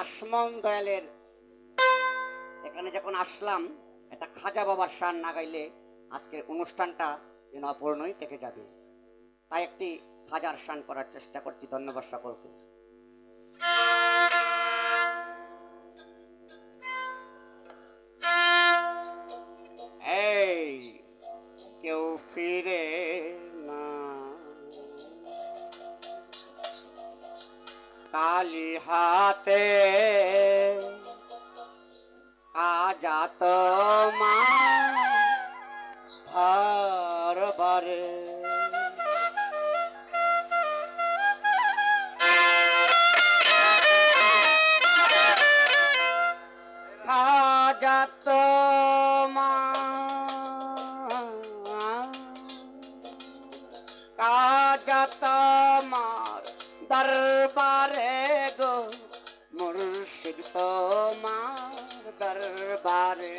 আসমন দয়ালের। এখানে যখন আসলাম এটা খাজা বাবার সার না গাইলে আজকের অনুষ্ঠানটা যেন অপূর্ণই থেকে যাবে। তাই একটি খাজার সান করার চেষ্টা করছি। ধন্যবাদ সকলকে। কালি হাতে। আজাত মা ভার আজাত মা কাজাত মার দরবারে গো, মুর্শিদ তোমার দরবারে।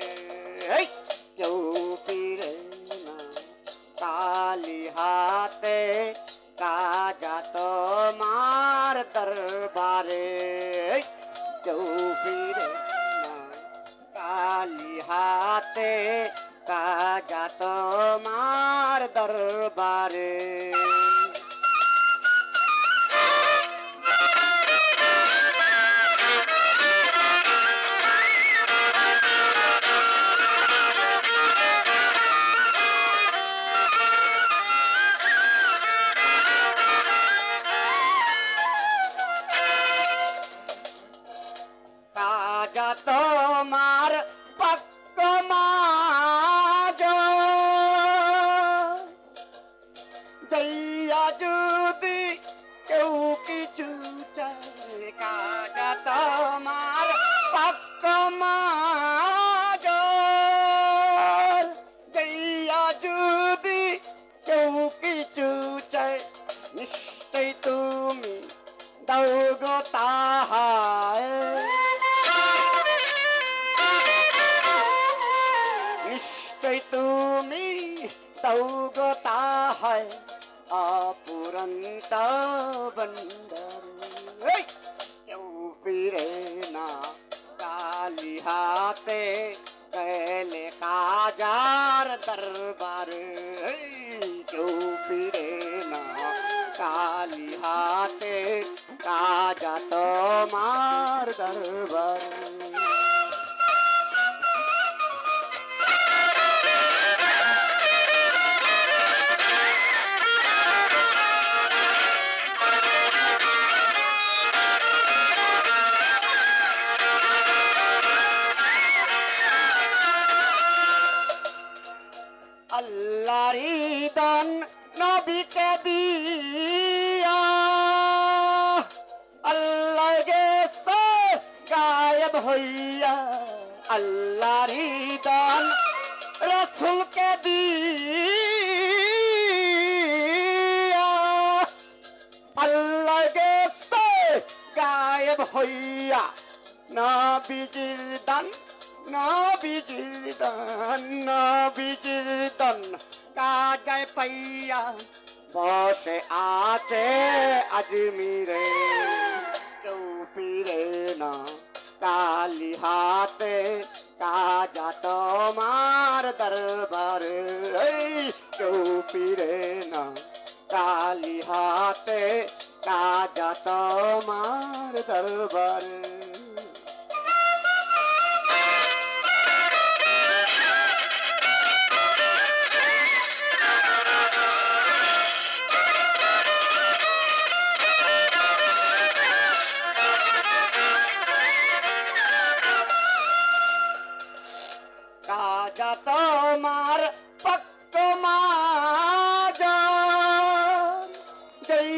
কেউ পীরে না, কালি হাতে কাজা তোমার দরবারে। কেউ পীরে না, কালি হাতে কাজা তোমার দরবারে। যদি কেউ কিছু চায় কাজা তোমার পক্ক মাজ জইয়া যদি কেউ কিছু চায়, নিশ্চয় তুমি দাও গো তাহায় নিশ্চয় তুমি দাও গো তাহায় অপুরন্ত বন্দর এই! কেউ ফিরে না কালি হাতে কেলে কাজার দরবার এই! কেউ ফিরে না কালি হাতে কাজা দিয়া। আল্লাহ গেছে গায়েব হইয়া। আল্লাহরি দান রসুলকে দিয়া। আল্লাহ গেছে গায়েব হইয়া। নবীজির দান নবীজির দান নবীজির দান। কাজায় পাইয়া বসে আছে আজমিরে, কেউ ফিরে না। কালি হাতে কাজা তোমার দরবারে কেউ ফিরে না। কালি হাতে কাজা তোমার দরবারে।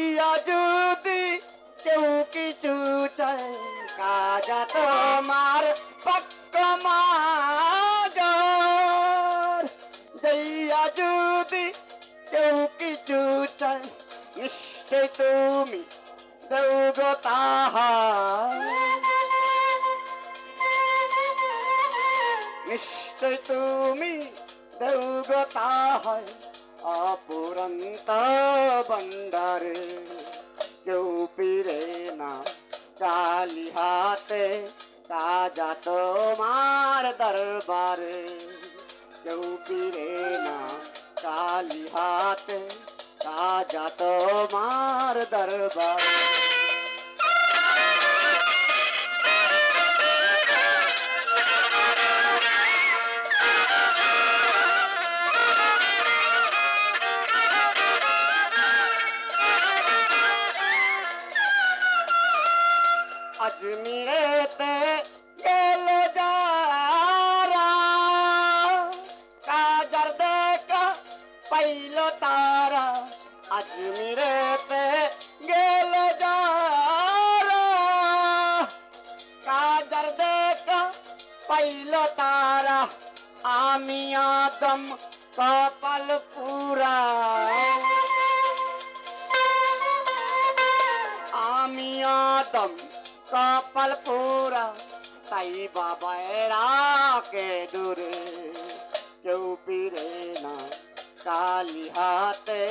জইয়া যদি কেউ কিছু চায়, কাজা তোমার পক্ক জইয়া যদি কেউ কিছু চায়, নিশ্চয় তুমি দেও গো তাহার। নিশ্চয় তুমি দেউগ তাহায় অপুরন্ত বন্ডারে কেউ পিরে না কালি হাতে কাজা তোমার দরবারে কেউ পিরে না কালি হাতে কাজা তোমার দরবারে আজমিরেতে গেল যারা কাজার দেখা পাইল তারা আজমিরেতে গেল যারা কাজার দেখা পাইল তারা, আমি আদম কপাল পুরা। আমি আদম কপাল পুরা তাই বাবা রাকে দূরে কেউ পিরে না। কালি হাতে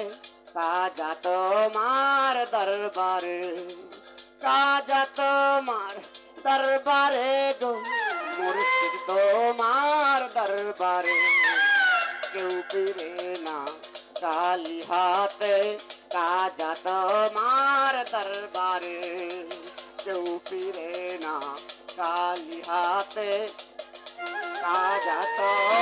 কাজা তোমার দরবারে, কাজা তোমার দরবারে গো, মুর্শিদ তোমার দরবারে। কেউ পিরে না, কালি হাতে কাজা তোমার দরবারে। কেউ ফিরে না কালি হাতে কাজা তো